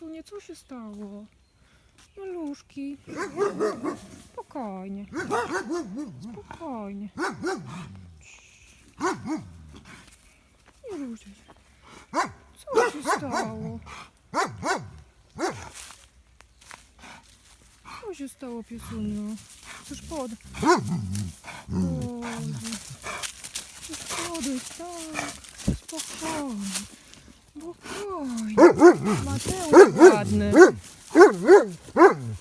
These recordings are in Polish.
Piesunie, co się stało? Maluszki. Spokojnie. Spokojnie. Nie ruszaj się. Co się stało? Co się stało, piesuniu? Chcesz pod... Boże. Chcesz podejdź, tak. Spokojnie. Mateusz ładny.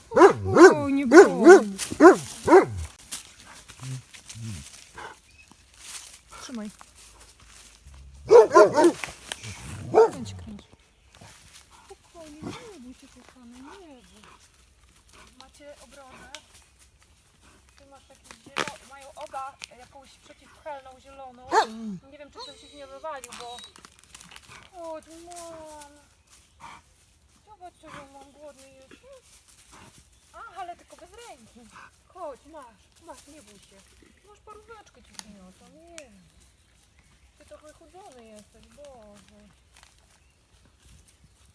Spokojnie, bądź. Trzymaj. Kręć, kręć. Spokojnie, nie bój kochany, nie bój. Macie obronę? Ty masz jakieś zielone, mają oba jakąś przeciwhelną zieloną. Nie wiem, czy ktoś ich nie wywalił, bo... Chodź, mam. Zobacz, ja mam, głodny jest. Ach, ale tylko bez ręki. Chodź, masz, masz, nie bój się. Masz paróweczkę ci przyniosą, nie. Ty trochę chudzony jesteś, Boże.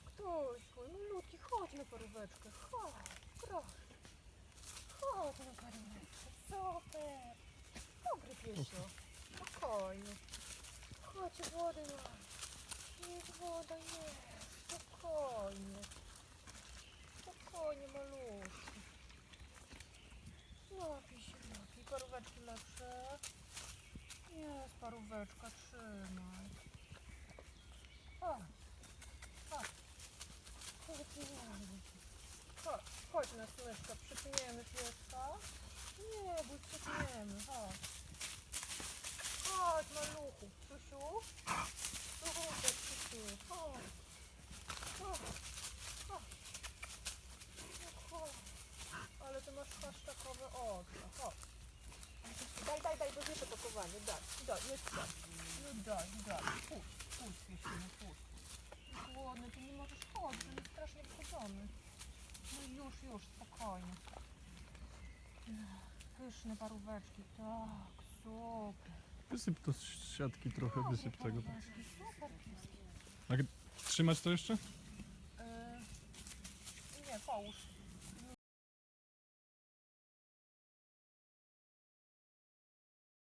Ktoś, mój malutki, chodź na paróweczkę, chodź, proszę. Chodź na paróweczkę, super. Dobry piesio, spokojnie. Chodź, wodę masz. Jest woda, jest. Spokojnie. Spokojnie, malutki. Napij się, napij. Paróweczki lepsze. Jest paróweczka, trzymaj. Chodź. Chodź. Chodź, na smyczka, przypniemy pieska. Nie, bój przypniemy, chodź. Chodź, maluchu. Susiu. Słuchaj, Ale ty masz hasztakowe oczy. Chodź. Daj, daj, daj, bo wiesz opakowanie. Daj, daj, nie daj. No daj, daj. Puść, puść, Piesiny, puść. Głodny, ty nie możesz chodzić, on jest strasznie wchodzony. No już, już, spokojnie. Pyszne paróweczki, tak, super. Wysyp to z siatki trochę, wysyp tego. paróweczki, Super pieski. Trzymać to jeszcze? Yy, nie, połóż.